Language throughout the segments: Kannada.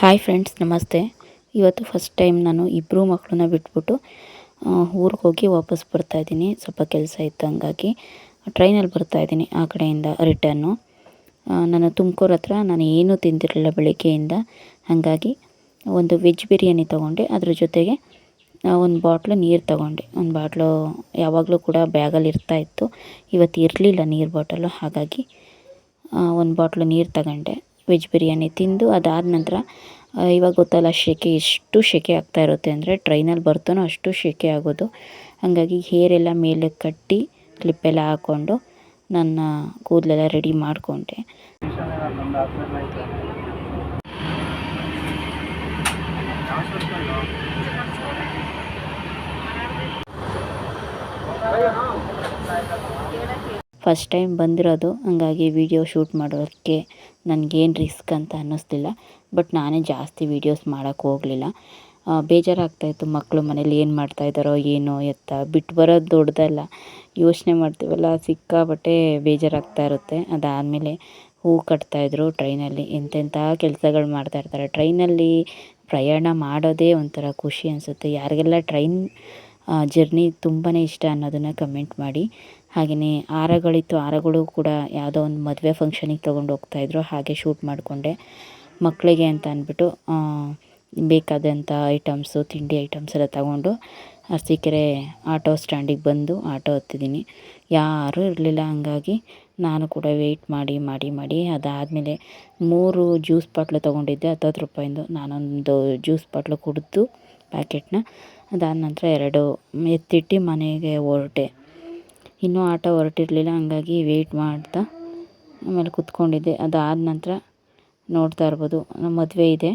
ಹಾಯ್ ಫ್ರೆಂಡ್ಸ್ ನಮಸ್ತೆ. ಇವತ್ತು ಫಸ್ಟ್ ಟೈಮ್ ನಾನು ಇಬ್ಬರು ಮಕ್ಕಳನ್ನ ಬಿಟ್ಬಿಟ್ಟು ಊರಿಗೆ ಹೋಗಿ ವಾಪಸ್ ಬರ್ತಾ ಇದ್ದೀನಿ. ಸ್ವಲ್ಪ ಕೆಲಸ ಇತ್ತು ಹಂಗಾಗಿ ಟ್ರೈನಲ್ಲಿ ಬರ್ತಾ ಇದ್ದೀನಿ ಆ ಕಡೆಯಿಂದ ರಿಟರ್ನು ನಾನು ತುಮಕೂರು ಹತ್ರ ನಾನು ಏನೂ ತಿಂದಿರಲಿಲ್ಲ ಬೆಳಗ್ಗೆಯಿಂದ. ಹಾಗಾಗಿ ಒಂದು ವೆಜ್ ಬಿರಿಯಾನಿ ತೊಗೊಂಡೆ. ಅದ್ರ ಜೊತೆಗೆ ಒಂದು ಬಾಟ್ಲು ನೀರು ತೊಗೊಂಡೆ. ಒಂದು ಬಾಟ್ಲು ಯಾವಾಗಲೂ ಕೂಡ ಬ್ಯಾಗಲ್ಲಿ ಇರ್ತಾಯಿತ್ತು ಇವತ್ತು ಇರಲಿಲ್ಲ ನೀರು ಬಾಟಲು. ಹಾಗಾಗಿ ಒಂದು ಬಾಟ್ಲು ನೀರು ತಗೊಂಡೆ. ವೆಜ್ ಬಿರಿಯಾನಿ ತಿಂದು ಅದಾದ ನಂತರ ಇವಾಗ ಗೊತ್ತಲ್ಲ ಸೆಕೆ ಎಷ್ಟು ಸೆಕೆ ಆಗ್ತಾ ಇರುತ್ತೆ ಅಂದರೆ ಟ್ರೈನಲ್ಲಿ ಬರ್ತಾನೋ ಅಷ್ಟು ಸೆಕೆ ಆಗೋದು. ಹಾಗಾಗಿ ಹೇರೆಲ್ಲ ಮೇಲೆ ಕಟ್ಟಿ ಕ್ಲಿಪ್ಪೆಲ್ಲ ಹಾಕ್ಕೊಂಡು ನನ್ನ ಕೂದಲೆಲ್ಲ ರೆಡಿ ಮಾಡಿಕೊಂಡೆ. ಫಸ್ಟ್ ಟೈಮ್ ಬಂದಿರೋದು, ಹಂಗಾಗಿ ವೀಡಿಯೋ ಶೂಟ್ ಮಾಡೋದಕ್ಕೆ ನನಗೇನು ರಿಸ್ಕ್ ಅಂತ ಅನ್ನಿಸ್ಲಿಲ್ಲ. ಬಟ್ ನಾನೇ ಜಾಸ್ತಿ ವೀಡಿಯೋಸ್ ಮಾಡೋಕ್ಕೆ ಹೋಗಲಿಲ್ಲ. ಬೇಜಾರಾಗ್ತಾಯಿತ್ತು ಮಕ್ಕಳು ಮನೇಲಿ ಏನು ಮಾಡ್ತಾಯಿದ್ದಾರೋ ಏನೋ ಎತ್ತ. ಬಿಟ್ಟು ಬರೋದು ದೊಡ್ಡದಲ್ಲ. ಯೋಚನೆ ಮಾಡ್ತೀವಲ್ಲ ಸಿಕ್ಕಾಬಟ್ಟೆ ಬೇಜಾರಾಗ್ತಾ ಇರುತ್ತೆ. ಅದಾದಮೇಲೆ ಹೂ ಕಟ್ತಾಯಿದ್ರು ಟ್ರೈನಲ್ಲಿ. ಎಂತೆಂಥ ಕೆಲಸಗಳು ಮಾಡ್ತಾಯಿರ್ತಾರೆ ಟ್ರೈನಲ್ಲಿ ಪ್ರಯಾಣ ಮಾಡೋದೇ ಒಂಥರ ಖುಷಿ ಅನಿಸುತ್ತೆ. ಯಾರಿಗೆಲ್ಲ ಟ್ರೈನ್ ಜರ್ನಿ ತುಂಬಾ ಇಷ್ಟ ಅನ್ನೋದನ್ನು ಕಮೆಂಟ್ ಮಾಡಿ. ಹಾಗೆಯೇ ಹಾರಗಳಿತ್ತು ಹಾರಗಳು ಕೂಡ ಯಾವುದೋ ಒಂದು ಮದುವೆ ಫಂಕ್ಷನಿಗೆ ತೊಗೊಂಡು ಹೋಗ್ತಾಯಿದ್ರು ಹಾಗೆ ಶೂಟ್ ಮಾಡಿಕೊಂಡೆ. ಮಕ್ಕಳಿಗೆ ಅಂತ ಅಂದ್ಬಿಟ್ಟು ಬೇಕಾದಂಥ ಐಟಮ್ಸು ತಿಂಡಿ ಐಟಮ್ಸ್ ಎಲ್ಲ ತಗೊಂಡು ಅರಸೀಕೆರೆ ಆಟೋ ಸ್ಟ್ಯಾಂಡಿಗೆ ಬಂದು ಆಟೋ ಹತ್ತಿದ್ದೀನಿ. ಯಾರೂ ಇರಲಿಲ್ಲ, ಹಂಗಾಗಿ ನಾನು ಕೂಡ ವೆಯ್ಟ್ ಮಾಡಿ ಮಾಡಿ ಮಾಡಿ ಅದಾದಮೇಲೆ ಮೂರು ಜ್ಯೂಸ್ ಬಾಟ್ಲು ತೊಗೊಂಡಿದ್ದೆ, ಹತ್ತತ್ತು ರೂಪಾಯಿಂದು ನಾನೊಂದು ಜ್ಯೂಸ್ ಬಾಟ್ಲು ಕುಡಿದು ಪ್ಯಾಕೆಟ್ನ ಅದಾದ ನಂತರ ಎರಡು ಎತ್ತಿಟ್ಟು ಮನೆಗೆ ಹೊರಟೆ. ಇನ್ನೂ ಆಟೋ ಹೊರಟಿರಲಿಲ್ಲ, ಹಂಗಾಗಿ ವೆಯ್ಟ್ ಮಾಡ್ತಾ ಆಮೇಲೆ ಕುತ್ಕೊಂಡಿದ್ದೆ. ಅದಾದ ನಂತರ ನೋಡ್ತಾ ಇರ್ಬೋದು, ನಮ್ಮ ಮದುವೆ ಇದೆ.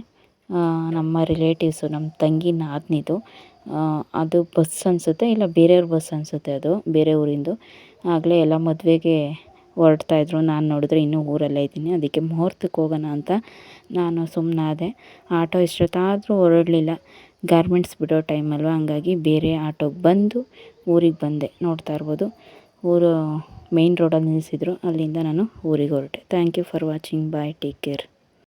ನಮ್ಮ ರಿಲೇಟಿವ್ಸು ನಮ್ಮ ತಂಗಿ ನಾದಿನಿದು. ಅದು ಬಸ್ ಅನಿಸುತ್ತೆ ಇಲ್ಲ ಬೇರೆಯವ್ರ ಬಸ್ ಅನಿಸುತ್ತೆ ಅದು? ಬೇರೆ ಊರಿಂದು. ಆಗಲೇ ಎಲ್ಲ ಮದುವೆಗೆ ಹೊರಡ್ತಾಯಿದ್ರು ನಾನು ನೋಡಿದ್ರೆ ಇನ್ನೂ ಊರಲ್ಲೇ ಇದ್ದೀನಿ. ಅದಕ್ಕೆ ಮುಹೂರ್ತಕ್ಕೆ ಹೋಗೋಣ ಅಂತ ನಾನು ಸುಮ್ಮನಾದೆ ಆಟೋ ಎಷ್ಟೊತ್ತಾದರೂ ಹೊರಡಲಿಲ್ಲ. ಗಾರ್ಮೆಂಟ್ಸ್ ಬಿಡೋ ಟೈಮ್ ಅಲ್ವಾ? ಹಂಗಾಗಿ ಬೇರೆ ಆಟೋಗೆ ಬಂದು ಊರಿಗೆ ಬಂದೆ. ನೋಡ್ತಾ ಇರ್ಬೋದು. ಊರು ಮೇಯ್ನ್ ರೋಡಲ್ಲಿ ನಿಲ್ಲಿಸಿದ್ರು ಅಲ್ಲಿಂದ ನಾನು ಊರಿಗೆ ಹೊರಟೆ. Thank you for watching bye take care